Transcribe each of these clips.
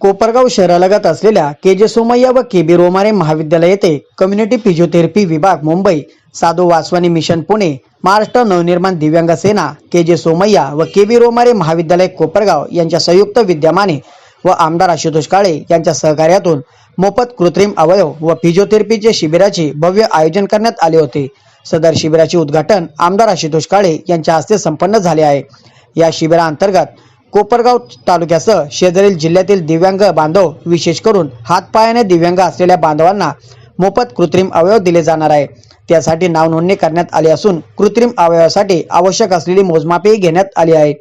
कोपरगाव शहरालगत असलेल्या के जे सोमय्या व के बी रोमारे महाविद्यालय येथे कम्युनिटी फिजिओथेरपी विभाग मुंबई साधू वासवानी मिशन पुणे महाराष्ट्र नवनिर्माण दिव्यांग सेना के जे सोमय्या व के बी रोमारे महाविद्यालय कोपरगाव यांच्या संयुक्त विद्यमाने व आमदार आशुतोष काळे यांच्या सहकार्यातून मोफत कृत्रिम अवयव व फिजिओथेरपीचे शिबिराचे भव्य आयोजन करण्यात आले होते. सदर शिबिराचे उद्घाटन आमदार आशुतोष काळे यांच्या हस्ते संपन्न झाले आहे. या शिबिराअंतर्गत कोपरगाव तालुक्यासह शेजारील जिल्ह्यातील दिव्यांग बांधव विशेष करून हातपायाने दिव्यांग असलेल्या बांधवांना मोफत कृत्रिम अवयव दिले जाणार आहे. त्यासाठी नाव नोंदणी करण्यात आली असून कृत्रिम अवयवासाठी आवश्यक असलेली मोजमापेही घेण्यात आली आहे.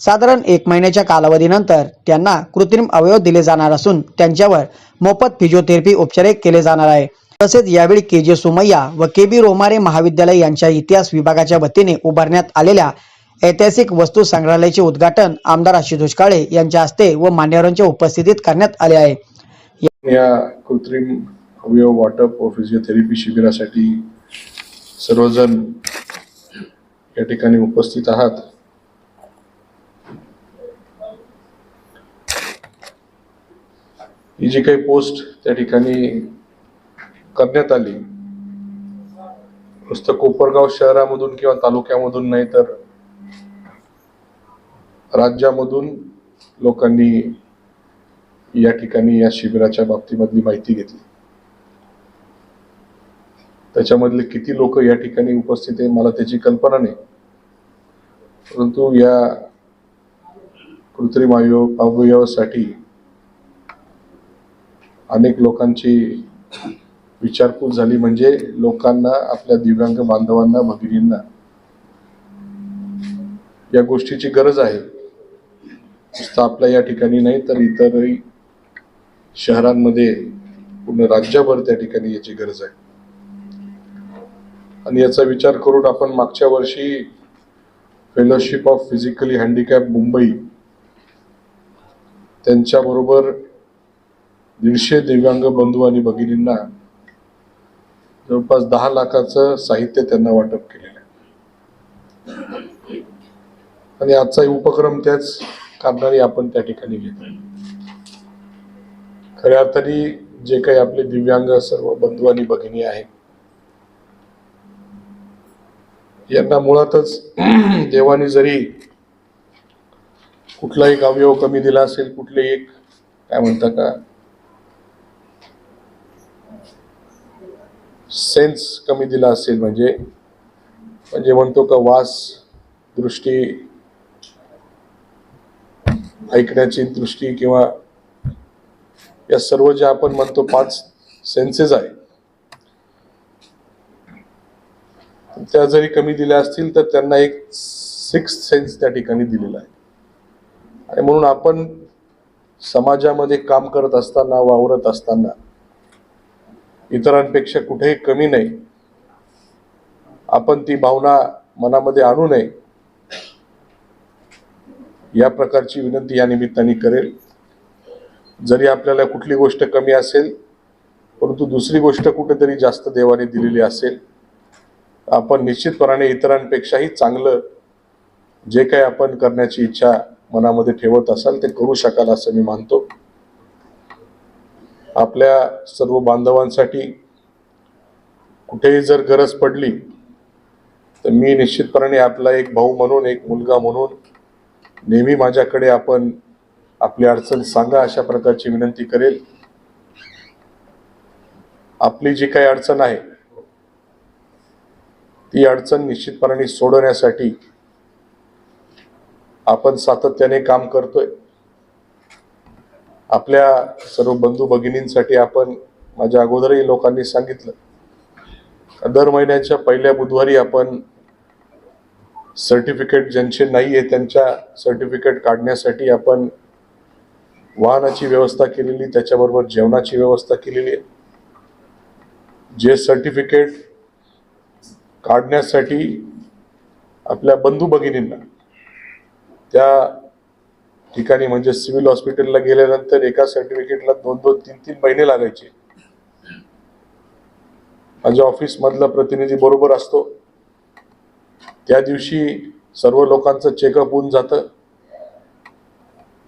साधारण एक महिन्याच्या कालावधीनंतर त्यांना कृत्रिम अवयव दिले जाणार असून त्यांच्यावर मोफत फिजिओथेरपी उपचार केले जाणार आहे. तसेच यावेळी के जे सुमय्या व के बी रोमारे महाविद्यालय यांच्या इतिहास विभागाच्या वतीने उभारण्यात आलेल्या ऐतिहासिक वस्तू संग्रहालयाचे उद्घाटन आमदार आशुतोष काळे यांच्या हस्ते व मान्यवरांच्या उपस्थितीत करण्यात आले आहे. या कृत्रिम अवयव वाटप व फिजिओथेरपी शिबिरासाठी सर्वजण या ठिकाणी उपस्थित आहात. ही जी काही पोस्ट त्या ठिकाणी करण्यात आली नुसतं कोपरगाव शहरामधून किंवा तालुक्यामधून नाही तर राज्यामधून लोकांनी या ठिकाणी या शिबिराच्या बाबतीमधली माहिती घेतली. त्याच्यामधले किती लोक या ठिकाणी उपस्थित आहे मला त्याची कल्पना नाही. परंतु या कृत्रिम अवयव अवयवासाठी अनेक लोकांची विचारपूस झाली म्हणजे लोकांना आपल्या दिव्यांग बांधवांना भगिनींना या गोष्टीची गरज आहे. नुसतं आपल्या या ठिकाणी नाही तर इतरही शहरांमध्ये पूर्ण राज्यभर त्या ठिकाणी याची गरज आहे. आणि याचा विचार करून आपण मागच्या वर्षी fellowship of physically handicapped Mumbai त्यांच्याबरोबर दीडशे दिव्यांग बंधू आणि भगिनींना जवळपास दहा लाखाचं साहित्य त्यांना वाटप केलेलं आहे. आणि आजचा उपक्रम त्याच करणारी आपण त्या ठिकाणी घेतो खऱ्या अर्थाने जे काही आपले दिव्यांग सर्व बंधू आणि भगिनी आहेत यांना मुळातच देवाने जरी कुठला एक अवयव कमी दिला असेल कुठले एक काय म्हणता का सेन्स कमी दिला असेल म्हणजे म्हणजे म्हणतो का वास दृष्टी ऐकण्याची दृष्टी किंवा या सर्व ज्या आपण म्हणतो पाच सेन्सेस आहे. त्या जरी कमी दिल्या असतील तर त्यांना एक सिक्स सेन्स त्या ठिकाणी दिलेला आहे. आणि म्हणून आपण समाजामध्ये काम करत असताना वावरत असताना इतरांपेक्षा कुठेही कमी नाही. आपण ती भावना मनामध्ये आणू नये. या प्रकारची विनंती या निमित्ताने करेल. जरी आपल्याला कुठली गोष्ट कमी असेल परंतु दुसरी गोष्ट कुठेतरी जास्त देवाने दिलेली असेल आपण निश्चितपणाने इतरांपेक्षाही चांगलं जे काही आपण करण्याची इच्छा मनामध्ये ठेवत असाल ते करू शकाल असं मी मानतो. आपल्या सर्व बांधवांसाठी कुठेही जर गरज पडली तर मी निश्चितपणाने आपला एक भाऊ म्हणून एक मुलगा म्हणून नेहमी माझ्याकडे आपण आपली अडचण सांगा अशा प्रकारची विनंती करेल. आपली जी काही अडचण आहे ती अडचण निश्चितपणाने सोडवण्यासाठी आपण सातत्याने काम करतोय. आपल्या सर्व बंधू भगिनींसाठी आपण माझ्या अगोदरही लोकांनी सांगितलं दर महिन्याच्या पहिल्या बुधवारी आपण सर्टिफिकेट ज्यांचे नाही आहे त्यांच्या सर्टिफिकेट काढण्यासाठी आपण वाहनाची व्यवस्था केलेली त्याच्याबरोबर जेवणाची व्यवस्था केलेली आहे. जे सर्टिफिकेट काढण्यासाठी आपल्या बंधू भगिनींना त्या ठिकाणी म्हणजे सिव्हिल हॉस्पिटलला गेल्यानंतर एका सर्टिफिकेटला दोन दोन तीन तीन महिने लागायचे. माझ्या ऑफिस मधला प्रतिनिधी बरोबर असतो. त्या दिवशी सर्व लोकांचं चेकअप होऊन जातं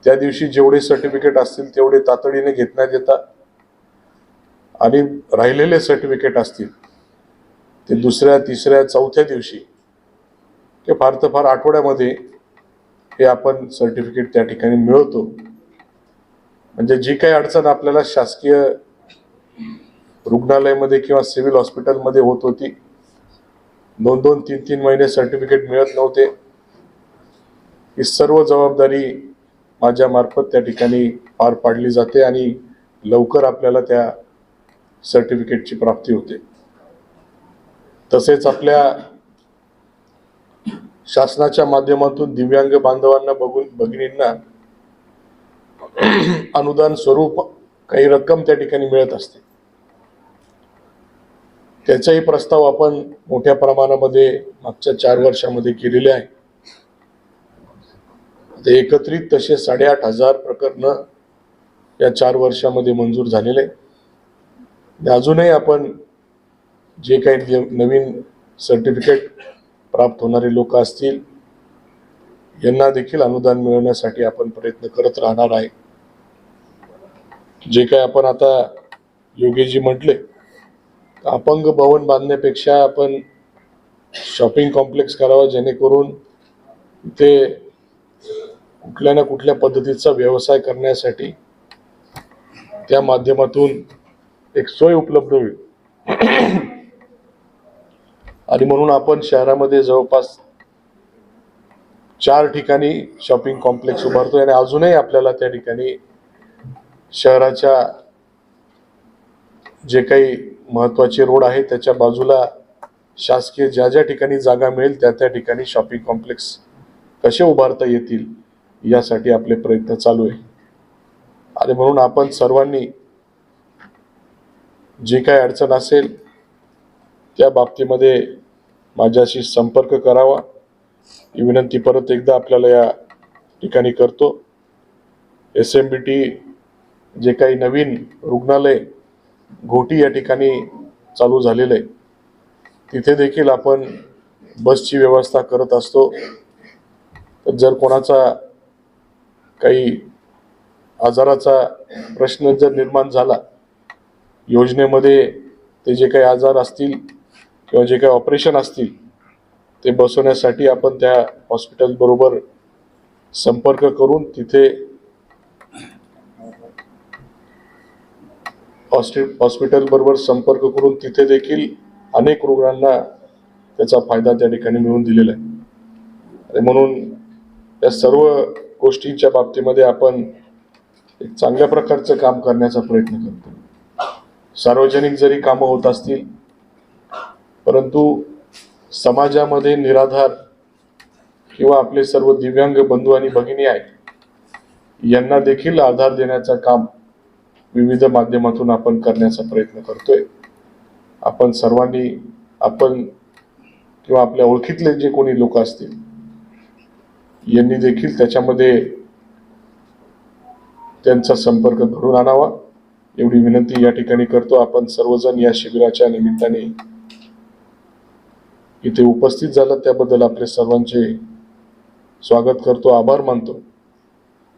त्या दिवशी जेवढे सर्टिफिकेट असतील तेवढे तातडीने घेतण्यात येतात. आणि राहिलेले सर्टिफिकेट असतील ते दुसऱ्या तिसऱ्या चौथ्या दिवशी ते फार तर फार आठवड्यामध्ये हे आपण सर्टिफिकेट त्या ठिकाणी मिळवतो. म्हणजे जी काही अडचण आपल्याला शासकीय रुग्णालयामध्ये किंवा सिव्हिल हॉस्पिटलमध्ये होत होती दोन दोन तीन तीन महिने सर्टिफिकेट मिळत नव्हते. ही सर्व जबाबदारी माझ्या मार्फत त्या ठिकाणी पार पाडली जाते आणि लवकर आपल्याला त्या सर्टिफिकेटची प्राप्ती होते. तसेच आपल्या शासनाच्या माध्यमातून दिव्यांग बांधवांना बघून भगिनींना अनुदान स्वरूप काही रक्कम त्या ठिकाणी मिळत असते. त्याचाही प्रस्ताव आपण मोठ्या प्रमाणामध्ये मागच्या चार वर्षामध्ये केलेले आहे ते एकत्रित तसे साडेआठ हजार प्रकरण या चार वर्षामध्ये मंजूर झालेले आहे. अजूनही आपण जे काही नवीन सर्टिफिकेट प्राप्त होणारे लोक असतील यांना देखील अनुदान मिळवण्यासाठी आपण प्रयत्न करत राहणार आहे जे काय आपण आता योगेजी म्हटले अपंग भवन बांधण्यापेक्षा आपण शॉपिंग कॉम्प्लेक्स करावा जेणेकरून ते कुठल्या ना कुठल्या पद्धतीचा व्यवसाय करण्यासाठी त्या माध्यमातून एक सोय उपलब्ध होईल. आणि म्हणून आपण शहरामध्ये जवळपास चार ठिकाणी शॉपिंग कॉम्प्लेक्स उभारतो आणि अजूनही आपल्याला त्या ठिकाणी शहराच्या जे काही महत्त्वाचे रोड आहे त्याच्या बाजूला शासकीय ज्या ज्या ठिकाणी जागा मिळेल त्या त्या ठिकाणी शॉपिंग कॉम्प्लेक्स कसे उभारता येतील यासाठी आपले प्रयत्न चालू आहे. आणि म्हणून आपण सर्वांनी जे काय अडचण असेल त्या बाबतीमध्ये माझ्याशी संपर्क करावा. ही विनंती परत एकदा आपल्याला या ठिकाणी करतो. एस एम बी टी जे काही नवीन रुग्णालय घोटी या ठिकाणी चालू झालेलं आहे. तिथे देखील आपण बसची व्यवस्था करत असतो. तर जर कोणाचा काही आजाराचा प्रश्न जर निर्माण झाला योजनेमध्ये ते जे काही आजार असतील किंवा जे काही ऑपरेशन असतील ते बसवण्यासाठी आपण त्या हॉस्पिटलबरोबर संपर्क करून तिथे हॉस्पिटल हॉस्पिटलबरोबर संपर्क करून तिथे देखील अनेक रुग्णांना त्याचा फायदा त्या ठिकाणी मिळून दिलेला आहे. आणि म्हणून या सर्व गोष्टींच्या बाबतीमध्ये आपण एक चांगल्या प्रकारचं काम करण्याचा प्रयत्न करतो. सार्वजनिक जरी कामं होत असतील परंतु समाजामध्ये निराधार किंवा आपले सर्व दिव्यांग बंधू आणि भगिनी आहेत यांना देखील आधार देण्याचं काम विविध माध्यमातून आपण करण्याचा प्रयत्न करतोय. आपण सर्वांनी आपण किंवा आपल्या ओळखीतले जे कोणी लोक असतील यांनी देखील त्याच्यामध्ये त्यांचा संपर्क घडून आणावा. एवढी विनंती या ठिकाणी करतो. आपण सर्वजण या शिबिराच्या निमित्ताने इथे उपस्थित झालं त्याबद्दल आपले सर्वांचे स्वागत करतो. आभार मानतो.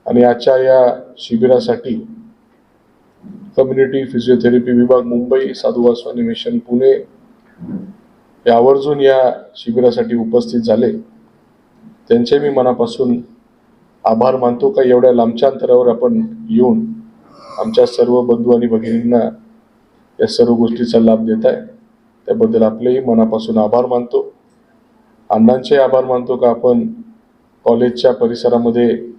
आणि आजच्या या शिबिरासाठी कम्युनिटी फिजिओथेरपी विभाग मुंबई साधू वासवानी मिशन पुणे. हे आवर्जून या शिबिरासाठी उपस्थित झाले. त्यांचे मी मनापासून आभार मानतो का? एवढ्या लांबच्या अंतरावर आपण येऊन आमच्या सर्व बंधू आणि भगिनींना या सर्व गोष्टीचा लाभ देत आहे. त्याबद्दल आपलेही मनापासून आभार मानतो. अण्णांचे आभार मानतो का? आपण कॉलेजच्या परिसरामध्ये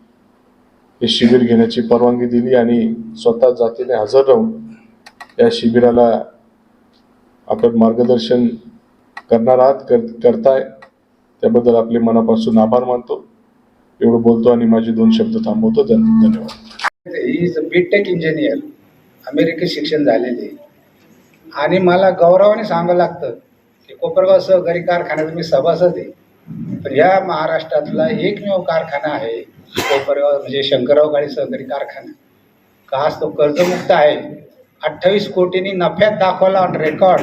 हे शिबिर घेण्याची परवानगी दिली आणि स्वतः जातीने हजर राहून या शिबिराला आपण मार्गदर्शन करणार आहात कर करताय. त्याबद्दल आपले मनापासून आभार मानतो. एवढं बोलतो आणि माझे दोन शब्द थांबवतो. धन- धन्यवाद. He is a BTech engineer अमेरिकेत शिक्षण झालेले. आणि मला गौरवाने सांगावं लागतं की कोपरगाव सहकारी कारखान्यात मी सभासद आहे. पण या महाराष्ट्रातला एकमेव कारखाना आहे कोपरगाव म्हणजे शंकरराव गाडी सहकारी कारखाना. का आज तो कर्जमुक्त आहे? अठ्ठावीस कोटींनी नफ्यात दाखवला ऑन रेकॉर्ड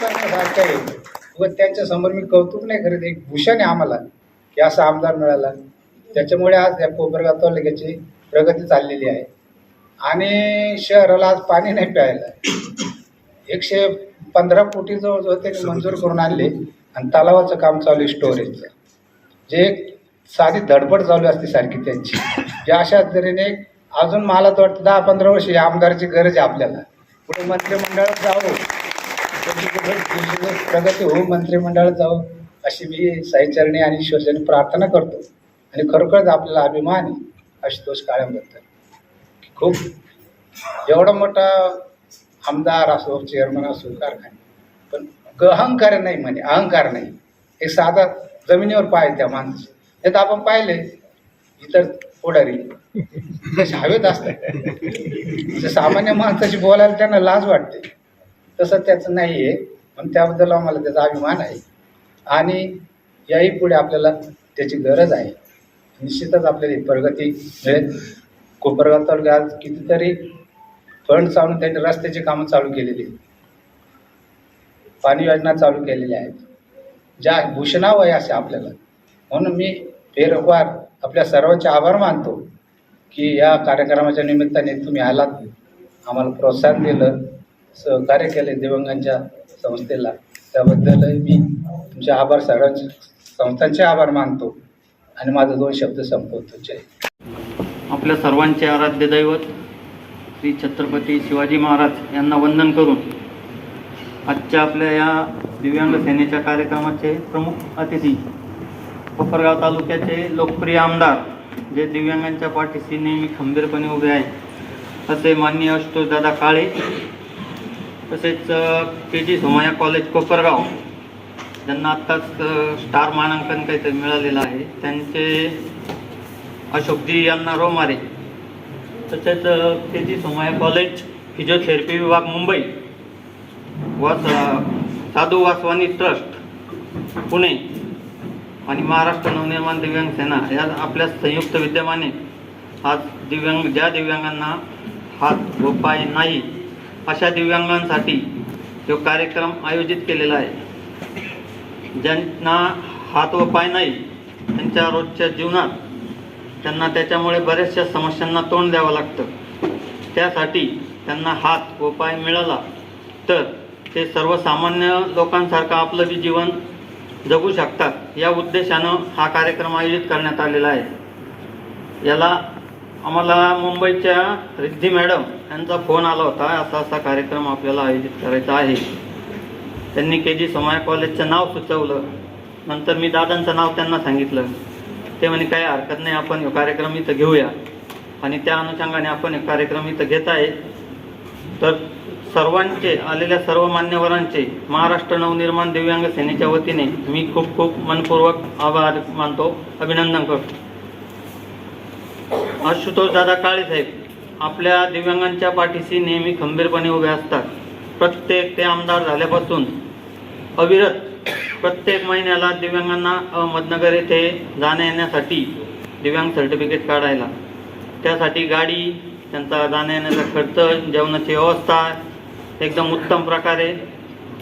करण्यासारखं आहे. व त्यांच्यासमोर मी कौतुक नाही करत. एक भूषण आहे आम्हाला की असा आमदार मिळाला. त्याच्यामुळे आज या कोपरगाव तालुक्याची प्रगती चाललेली आहे. आणि शहराला आज पाणी नाही प्यायला. एकशे पंधरा कोटी जवळ ते मंजूर करून आणले. आणि तलावाचं काम चालू आहे स्टोरेजचं जे साधी धडपड चालू असते सारखी त्यांची. या अशा तऱ्हेने अजून मला तर वाटतं दहा पंधरा वर्ष या आमदाराची गरज आहे आपल्याला. पुढे मंत्रिमंडळात जावं. प्रगती होऊ मंत्रिमंडळात जावं अशी मी साईचरणी आणि ईश्वरचरणी प्रार्थना करतो. आणि खरोखरच आपल्याला अभिमान आहे आशुतोष काळ्यांबद्दल खूप एवढा मोठा आमदार असो चेअरमन असो कारखाने. पण ग- अहंकार नाही म्हणे अहंकार नाही. एक साधा जमिनीवर पाय त्या हे त्यात आपण पाहिले. इतर पुढारी. तसे हवेत असतात. सामान्य माणसाशी बोलायला त्यांना लाज वाटते. तसं त्याचं नाही आहे पण त्याबद्दल आम्हाला त्याचा अभिमान आहे. आणि याही पुढे आपल्याला त्याची गरज आहे. निश्चितच आपल्याला ही प्रगती मिळेल. कोपरगाव तालुक्यात आज कितीतरी फंड चालून त्यांनी रस्त्याची कामं चालू केलेली आहेत. पाणी योजना चालू केलेल्या आहेत. ज्या भूषणावय आहे असे आपल्याला. म्हणून मी फेरवार आपल्या सर्वांचे आभार मानतो की या कार्यक्रमाच्या निमित्ताने तुम्ही आलात. आम्हाला प्रोत्साहन दिलं सहकार्य केले दिवंगांच्या संस्थेला. त्याबद्दल मी तुमचे आभार सर्वांचे संस्थांचे आभार मानतो आणि माझं दोन शब्द संपवतो. जय आपल्या सर्वांचे आराध्य दैवत श्री छत्रपती शिवाजी महाराज यांना वंदन करून आजच्या आपल्या या दिव्यांग सेनेच्या कार्यक्रमाचे प्रमुख अतिथी कोपरगाव तालुक्याचे लोकप्रिय आमदार जे दिव्यांगांच्या पाठीशी नेहमी खंबीरपणे उभे आहेत. असे माननीय दादा काळे तसेच K J Somaiya college Kopargaon ज्यांना आत्ताच स्टार मानांकन काहीतरी मिळालेलं आहे. त्यांचे अशोकजी यांना रोमारे तसेच K J Somaiya college physiotherapy विभाग मुंबई व साधू वासवानी ट्रस्ट पुणे आणि महाराष्ट्र नवनिर्माण दिव्यांग सेना या आपल्या संयुक्त विद्यमाने आज दिव्यांग ज्या दिव्यांगांना हात व पाय नाही अशा दिव्यांगांसाठी तो कार्यक्रम आयोजित केलेला आहे. ज्यांना हात व पाय नाही त्यांच्या रोजच्या जीवनात त्यांना त्याच्यामुळे बऱ्याचशा समस्यांना तोंड द्यावं लागतं. त्यासाठी त्यांना हात व पाय मिळाला तर ते सर्वसामान्य लोकांसारखं आपलं बी जीवन जगू शकतात या उद्देशानं हा कार्यक्रम आयोजित करण्यात आलेला आहे. याला आम्हाला मुंबईच्या रिद्धी मॅडम यांचा फोन आला होता. असा असा कार्यक्रम आपल्याला आयोजित करायचा आहे. त्यांनी के जी सोमाया कॉलेजचं नाव सुचवलं. नंतर मी दादांचं नाव त्यांना सांगितलं. ते म्हणे काय हरकत नाही आपण हा कार्यक्रम इथं घेऊया. आणि त्या अनुषंगाने आपण एक कार्यक्रम इथं घेत आहे. तर सर्वांचे आलेल्या सर्व मान्यवरांचे महाराष्ट्र नवनिर्माण दिव्यांग सेनेच्या वतीने मी खूप खूप मनपूर्वक आभार मानतो अभिनंदन करतो. आशुतोष दादा काळे साहेब आपल्या दिव्यांगांच्या पाठीशी नेहमी खंबीरपणे उभे असतात. प्रत्येक ते आमदार झाल्यापासून अविरत प्रत्येक महिन्याला दिव्यांगांना अहमदनगर येथे जाण्या येण्यासाठी दिव्यांग सर्टिफिकेट काढायला. त्यासाठी गाडी त्यांचा जाण्या येण्याचा खर्च जेवणाची व्यवस्था एकदम उत्तम प्रकारे.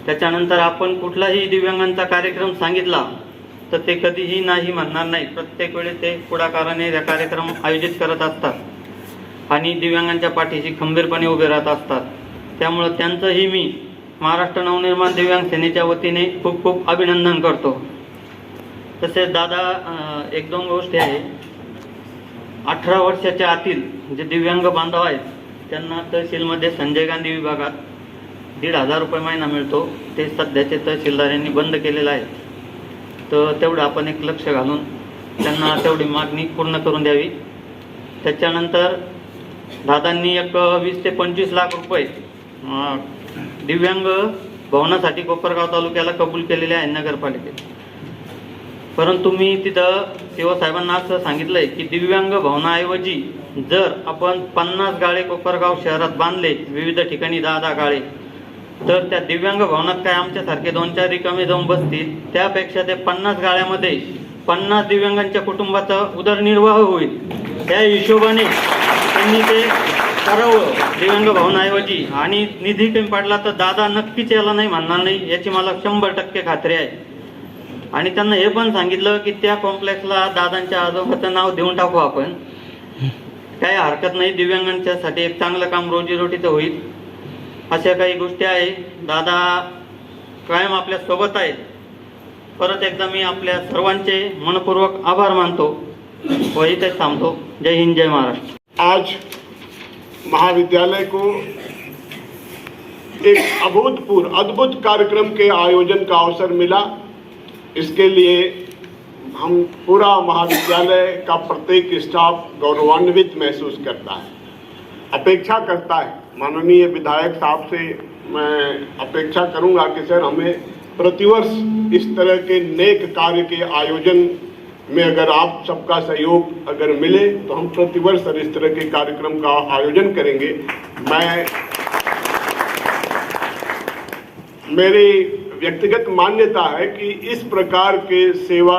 त्याच्यानंतर आपण कुठलाही दिव्यांगांचा कार्यक्रम सांगितला तर ते कधीही नाही म्हणणार नाही प्रत्येक वेळी ते पुढाकाराने कार्यक्रम आयोजित करत असतात आणि दिव्यांगांच्या पाठीशी खंबीरपणे उभे राहत असतात. त्यामुळं त्यांचंही मी महाराष्ट्र नवनिर्माण दिव्यांग सेनेच्या वतीने खूप खूप अभिनंदन करतो. तसेच दादा एक दोन गोष्टी आहे. अठरा वर्षाच्या आतील जे दिव्यांग बांधव आहेत त्यांना तहसीलमध्ये संजय गांधी विभागात दीड हजार रुपये महिना मिळतो ते सध्याचे तहसीलदारांनी बंद केलेलं आहे. तर तेवढं आपण एक लक्ष घालून त्यांना तेवढी मागणी पूर्ण करून द्यावी. त्याच्यानंतर दादांनी एक वीस ते पंचवीस लाख रुपये दिव्यांग भवनासाठी कोपरगाव तालुक्याला कबूल केलेले आहे नगरपालिकेत. परंतु मी तिथं शिवसाहेबांना असं सांगितलंय की दिव्यांग भवनाऐवजी जर आपण पन्नास गाळे कोपरगाव शहरात बांधले विविध ठिकाणी दहा दहा गाळे तर त्या दिव्यांग भवनात काय आमच्यासारखे दोन चार रिकामे जाऊन बसतील त्यापेक्षा ते पन्नास गाळ्यामध्ये पन्नास दिव्यांगांच्या कुटुंबाचा उदरनिर्वाह होईल. त्या हिशोबाने त्यांनी ते करावं दिव्यांग भवनाऐवजी. आणि निधी कमी पडला तर दादा नक्कीच याला नाही म्हणणार नाही याची मला शंभर टक्के खात्री आहे. आणि त्यांना हे पण सांगितलं की त्या कॉम्प्लेक्सला दादांच्या आजोबाचं नाव देऊन टाकू आपण. काही हरकत नाही दिव्यांगांच्यासाठी एक चांगलं काम रोजीरोटीचं होईल. अशा काही गोष्टी आहे दादा कायम आपल्यासोबत आहेत. परत एकदा मी आपल्या सर्वांचे मनपूर्वक आभार मानतो व इथे थांबतो. जय हिंद जय महाराष्ट्र. आज महाविद्यालय को एक अभूतपूर्व अद्भुत कार्यक्रम के आयोजन का अवसर मिला। इसके लिए हम पूरा महाविद्यालय का प्रत्येक स्टाफ गौरवान्वित महसूस करता है अपेक्षा करता है। माननीय विधायक साहब से मैं अपेक्षा करूँगा कि सर, हमें प्रतिवर्ष इस तरह के नेक कार्य के आयोजन में अगर आप सबका सहयोग अगर मिले तो हम प्रतिवर्ष सर, इस तरह के कार्यक्रम का आयोजन करेंगे। मैं मेरी व्यक्तिगत मान्यता है कि इस प्रकार के सेवा,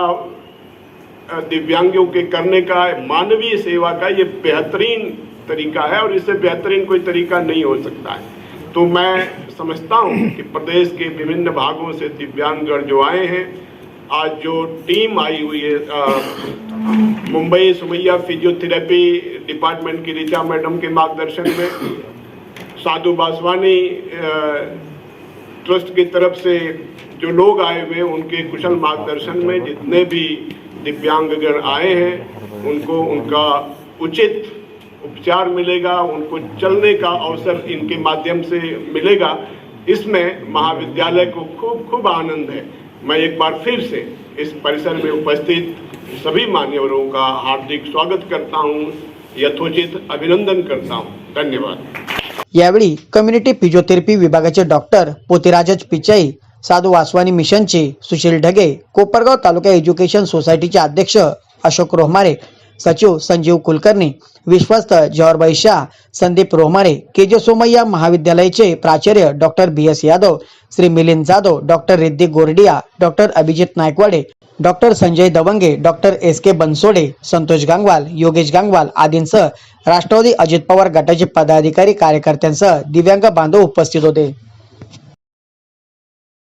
दिव्यांगों के करने का, मानवीय सेवा का ये बेहतरीन तरीका है और इससे बेहतरीन कोई तरीका नहीं हो सकता है। तो मैं समझता हूँ कि प्रदेश के विभिन्न भागों से दिव्यांगजन जो आए हैं, आज जो टीम आई हुई है मुंबई सुमैया फिजियोथेरेपी डिपार्टमेंट की ऋचा मैडम के मार्गदर्शन में, साधु बासवानी ट्रस्ट की तरफ़ से जो लोग आए हुए उनके कुशल मार्गदर्शन में जितने भी दिव्यांगजन आए हैं, उनको उनका उचित उपचार मिलेगा उनको चलने का अवसर इनके माध्यम से मिलेगा। इसमें महाविद्यालय को खूब खूब आनंद है। मैं एक बार फिर से इस परिसर में उपस्थित सभी मान्यवरों का हार्दिक स्वागत करता हूँ यथोचित अभिनंदन करता हूँ। धन्यवाद। यावेळी कम्युनिटी फिजिओथेरपी विभागाचे डॉक्टर पोतीराजच पिचाई साधू वासवानी मिशनचे सुशील ढगे कोपरगाव तालुका एज्युकेशन सोसायटीचे अध्यक्ष अशोक रोहमारे सचिव संजीव कुलकर्णी विश्वस्त जवाहरबाई शाह संदीप रोमारे के जे सोमय्या महाविद्यालयाचे प्राचार्य doctor B S Yadav Shri Milind Jadhav doctor Riddhi Gordia doctor Abhijit Naikwade doctor Sanjay Dawange doctor S K Bansode Santosh Gangwal Yogesh Gangwal आदींसह राष्ट्रवादी अजित पवार गटाचे पदाधिकारी कार्यकर्त्यांसह दिव्यांग बांधव उपस्थित होते.